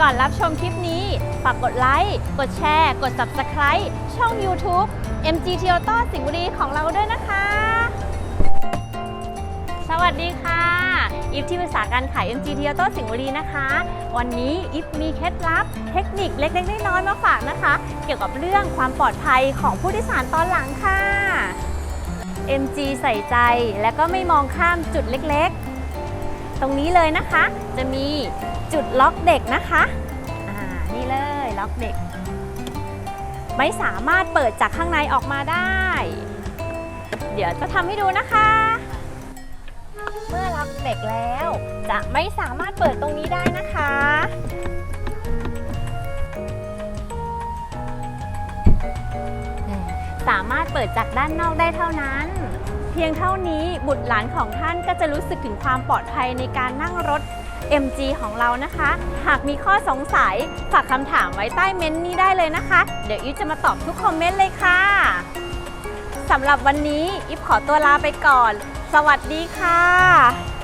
ก่อนรับชมคลิปนี้ ฝากกดไลค์ กดแชร์ กด Subscribe ช่อง YouTube MGT Auto สิงห์บุรีของเราด้วยนะคะ สวัสดีค่ะ อิฟที่ปรึกษาการขาย MGT Auto สิงห์บุรีนะคะ วันนี้อิฟมีเคล็ดลับ เทคนิคเล็กๆน้อยๆมาฝากนะคะ เกี่ยวกับเรื่องความปลอดภัยของผู้โดยสารตอนหลังค่ะ MG ใส่ใจและก็ไม่มองข้ามจุดเล็กๆ ตรงนี้เลยนะคะ จะมี จุดล็อกเด็กนะคะอ่านี่เลยล็อกเด็ก ไม่สามารถเปิดจากข้างในออกมาได้ เดี๋ยวจะทำให้ดูนะคะ เมื่อล็อกเด็กแล้ว จะไม่สามารถเปิดตรงนี้ได้นะคะสามารถเปิดจากด้านนอกได้เท่านั้น เพียงเท่านี้บุตรหลานของท่านก็จะรู้สึกถึงความปลอดภัยในการนั่งรถ MG ของเรานะคะ หากมีข้อสงสัยฝากคำถามไว้ใต้เม้นต์นี้ได้เลยนะคะ เดี๋ยวอิฟจะมาตอบทุกคอมเมนต์เลยค่ะสำหรับวันนี้อิฟขอตัวลาไปก่อน สวัสดีค่ะ